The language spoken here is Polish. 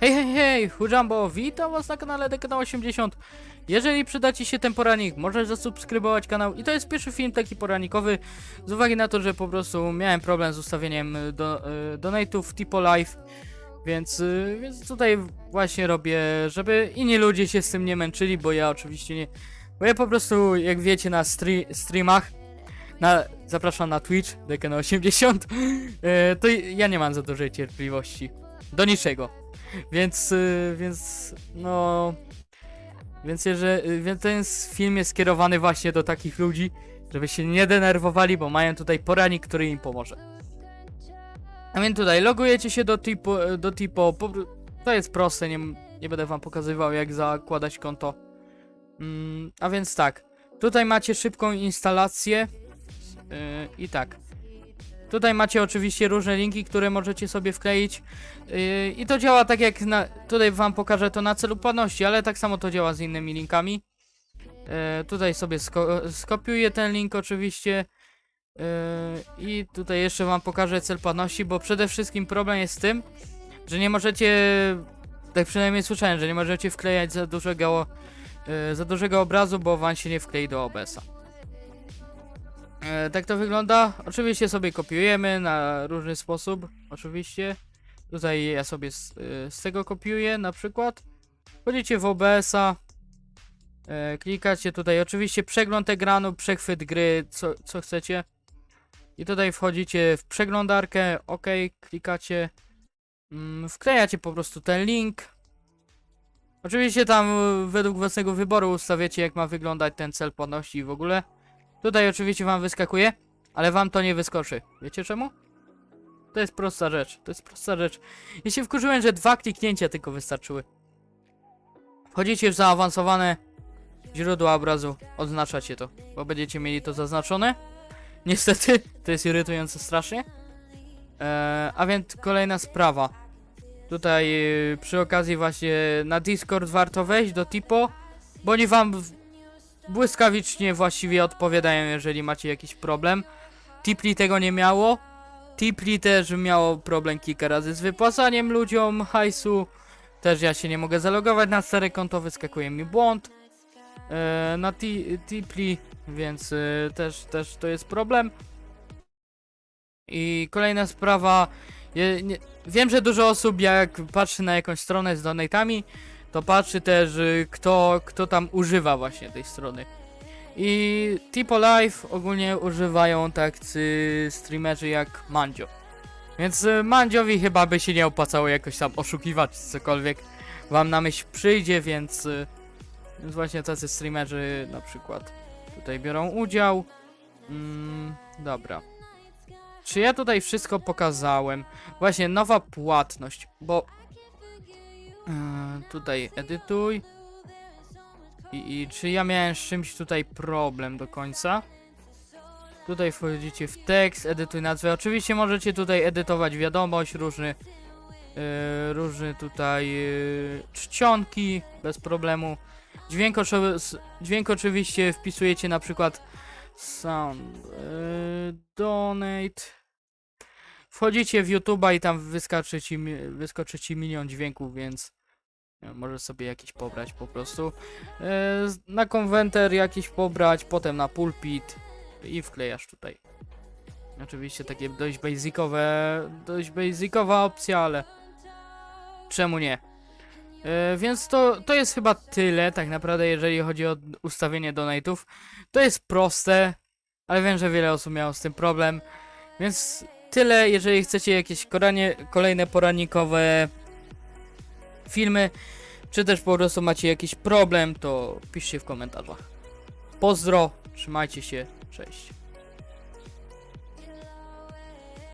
Hej, hej, hej, Hujambo, witam was na kanale Dekanał 80. Jeżeli przyda ci się ten poranik, możesz zasubskrybować kanał i to jest pierwszy film taki poranikowy z uwagi na to, że po prostu miałem problem z ustawieniem y, do, y, donate'ów Tipo Live, więc, y, więc tutaj właśnie robię, żeby inni ludzie się z tym nie męczyli, bo ja oczywiście nie, bo ja po prostu, jak wiecie na stre streamach, na, zapraszam na Twitch, Dekanał 80, y, to ja nie mam za dużej cierpliwości. Do niczego. Więc, y, więc, no. Więc, jeżeli, więc ten film jest skierowany właśnie do takich ludzi, żeby się nie denerwowali, bo mają tutaj poranik, który im pomoże. A więc tutaj logujecie się do tipo, do tipo po, pr- to jest proste, nie, nie będę wam pokazywał jak zakładać konto. Mm, a więc tak, tutaj macie szybką instalację yy, i tak. Tutaj macie oczywiście różne linki, które możecie sobie wkleić. Yy, I to działa tak jak na. Tutaj wam pokażę to na celu płatności, ale tak samo to działa z innymi linkami. Yy, tutaj sobie sko skopiuję ten link oczywiście. Yy, I tutaj jeszcze wam pokażę cel płatności, bo przede wszystkim problem jest z tym, że nie możecie. Tak przynajmniej słyszałem, że nie możecie wklejać za dużego, za dużego obrazu, bo wam się nie wklei do OBS-a. E, tak to wygląda. Oczywiście sobie kopiujemy na różny sposób. Oczywiście. Tutaj ja sobie z, y, z tego kopiuję na przykład. Wchodzicie w OBS-a. E, klikacie tutaj oczywiście przegląd ekranu, przechwyt gry, co, co chcecie. I tutaj wchodzicie w przeglądarkę, OK, klikacie. Mm, wklejacie po prostu ten link. Oczywiście tam według własnego wyboru ustawiacie jak ma wyglądać ten cel płatności i w ogóle. Tutaj oczywiście wam wyskakuje, ale wam to nie wyskoczy. Wiecie czemu? To jest prosta rzecz, to jest prosta rzecz. Ja się wkurzyłem, że dwa kliknięcia tylko wystarczyły. Wchodzicie w zaawansowane źródła obrazu, odznaczacie to, bo będziecie mieli to zaznaczone. Niestety, to jest irytujące strasznie. Eee, a więc kolejna sprawa. Tutaj yy, przy okazji właśnie na Discord warto wejść do Tipo, bo oni wam błyskawicznie właściwie odpowiadają, jeżeli macie jakiś problem. Tipli tego nie miało. Tipli też miało problem kilka razy z wypłacaniem ludziom hajsu. Też ja się nie mogę zalogować na stare konto, wyskakuje mi błąd. E, na ti Tipli, więc e, też, też to jest problem. I kolejna sprawa. Je, nie, wiem, że dużo osób jak patrzy na jakąś stronę z donatami, to patrzy też y, kto, kto tam używa właśnie tej strony. I Tipo Live ogólnie używają tacy streamerzy jak Mandzio. Więc y, Mandziowi chyba by się nie opłacało jakoś tam oszukiwać cokolwiek wam na myśl przyjdzie, więc, y, więc właśnie tacy streamerzy na przykład tutaj biorą udział. Mm, dobra. Czy ja tutaj wszystko pokazałem? Właśnie nowa płatność, bo Eee, tutaj edytuj. I, I czy ja miałem z czymś tutaj problem do końca? Tutaj wchodzicie w tekst, edytuj nazwę. Oczywiście możecie tutaj edytować wiadomość, różny, yy, różny tutaj yy, czcionki bez problemu. Dźwięk, dźwięk oczywiście wpisujecie na przykład sound, yy, donate. Wchodzicie w YouTube'a i tam wyskoczy ci, wyskoczy ci milion dźwięków, więc możesz sobie jakiś pobrać po prostu. E, na konwenter jakiś pobrać, potem na pulpit i wklejasz tutaj. Oczywiście takie dość basicowe, dość basicowa opcja, ale czemu nie? E, więc to, to jest chyba tyle tak naprawdę, jeżeli chodzi o ustawienie donate'ów. To jest proste, ale wiem, że wiele osób miało z tym problem, więc tyle, jeżeli chcecie jakieś koranie, kolejne poranikowe filmy, czy też po prostu macie jakiś problem, to piszcie w komentarzach. Pozdro, trzymajcie się, cześć.